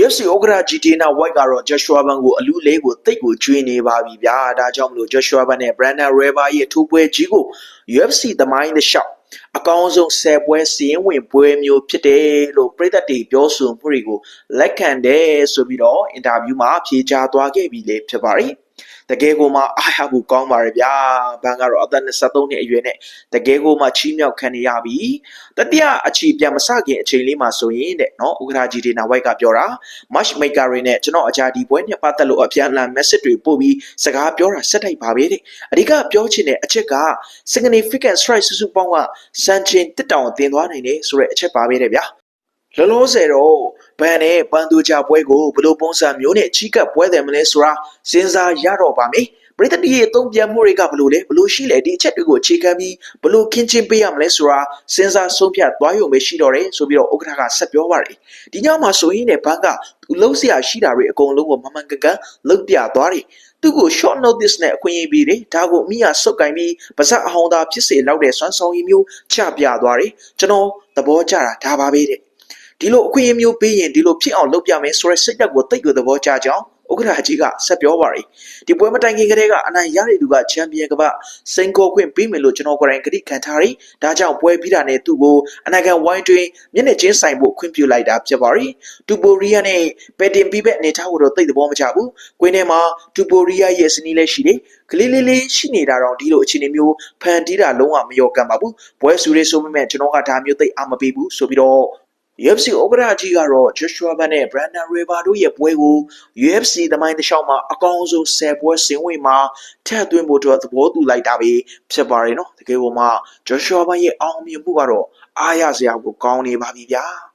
UFC ဥက္ကဋ္ဌ GTNA White ကတော့ Joshua Ban ကိုအလူလေးကိုတိတ်ကိုကျွေးနေပါပြီဗျာဒါကြောင့်မလို့ Joshua Ban နဲ့ Brandon Royval ရဲ့ထိုးပွဲကြီးကို UFC သမိုင်းတစ်လျှောက်အကောင်းဆုံး10ပွဲစီရင်ဝင်ပွဲမျိုးဖြစ်တယ်လို့ပြည်သက်တွေပြောဆိုမှုတွေကိုလက်ခံတယ်ဆိုပြီးတော့အင်တာဗျူးမှာဖြေကြားသွားခဲ့ပြီလေဖြစ်ပါတယ် တကယ်ကိုမှအားရဖို့ကောင်းပါရဲ့ဗျာဘန်ကတော့အသက်23နှစ်အရွယ်နဲ့တကယ်ကိုမှချီးမြှောက်ခံနေရပြီတတိယအချီပြန်မစခင်အချိန်လေးမှာဆိုရင်တဲ့နော်ဥက္ကရာကြီးဒေနာဝိုက်ကပြောတာ match maker တွေနဲ့ကျွန်တော်အကြဒီပွဲနဲ့ပတ်သက်လို့အပြန်အလှန် message တွေပို့ပြီးစကားပြောတာစက်တိုက်ပါပဲတဲ့အဓိကပြောချင်တဲ့အချက်က significant strike စုစုပေါင်းကစံချိန်တစ်တောင်တင်သွားနိုင်တယ်ဆိုတဲ့အချက်ပါပဲတဲ့ဗျာ လောလောဆယ်တော့ဘန်နဲ့ပန်တူချပွဲကိုဘယ်လိုပုံစံမျိုးနဲ့ချီးကပ်ပွဲတယ်မလဲဆိုတာစဉ်းစားရတော့ပါမယ်ပရိသတ်တွေရဲ့အသုံးပြန်မှုတွေကဘယ်လိုလဲဘယ်လိုရှိလဲဒီအချက်တွေကိုအခြေခံပြီးဘယ်လိုခင်းချင်းပေးရမလဲဆိုတာစဉ်းစားဆုံးဖြတ်သွားရုံပဲရှိတော့တယ်ဆိုပြီးတော့ဥက္ကဋ္ဌကဆက်ပြောပါတယ်ဒီညမှာဆိုရင်လည်းဘန်ကသူလှုပ်ရှားရှိတာတွေအကုန်လုံးကိုမမှန်ကန်ကန်လှုပ်ပြသွားတယ်သူ့ကို short notice နဲ့အခွင့်အရေးပေးတယ်ဒါကိုအမိယာစုတ်ကင်ပြီးပါဇက်အဟောင်းသားဖြစ်စေလောက်တဲ့စွမ်းဆောင်ရည်မျိုးချပြသွားတယ်ကျွန်တော်သဘောကျတာဒါပါပဲတဲ့ ဒီလိုအခွင့်အရေးမျိုးပေးရင်ဒီလိုဖြစ်အောင်လုပ်ပြမယ်ဆိုတဲ့စိတ်ဓာတ်ကိုသိကိုသဘောကျကြောင်းဥက္ကဋ္ဌကြီးကဆက်ပြောပါရယ်ဒီပွဲမတိုင်ခင်ကတည်းကအနိုင်ရတဲ့သူကချန်ပီယံကပစိန်ကောခွင့်ပေးမယ်လို့ကျွန်တော်ကိုယ်တိုင်ကတိခံထားတယ်ဒါကြောင့်ပွဲပြီးတာနဲ့သူ့ကိုအနာဂတ်ဝိုင်းတွင်မျက်နှာချင်းဆိုင်ဖို့ခွင့်ပြုလိုက်တာဖြစ်ပါရယ်တူပိုရီးယားနဲ့ပက်တင်ပြီးဘက်အနေထားကိုတော့သိတဲ့ဘောမချဘူးကွင်းထဲမှာတူပိုရီးယားရဲ့စနီးလည်းရှိတယ်ကလေးလေးလေးရှိနေတာတော့ဒီလိုအခြေအနေမျိုးဖန်တီးတာလုံးဝမလျော်ကန်ပါဘူးပွဲစုလေးဆိုပေမဲ့ကျွန်တော်ကဒါမျိုးသိအားမပေးဘူးဆိုပြီးတော့ UFC ဥက္ကဋ္ဌကြီးကတော့ Joshua Ban နဲ့ Brandon Royval တို့ရဲ့ပွဲကို UFC သမိုင်းတစ်လျှောက်မှာအကောင်းဆုံး10ပွဲစင်ဝင်မှာထည့်သွင်းဖို့အတွက်သဘောတူလိုက်တာပဲဖြစ်ပါတယ်နော်တကယ်လို့မှ Joshua Ban ရဲ့အောင်မြင်မှုကတော့အားရစရာကိုကောင်းနေပါပြီဗျာ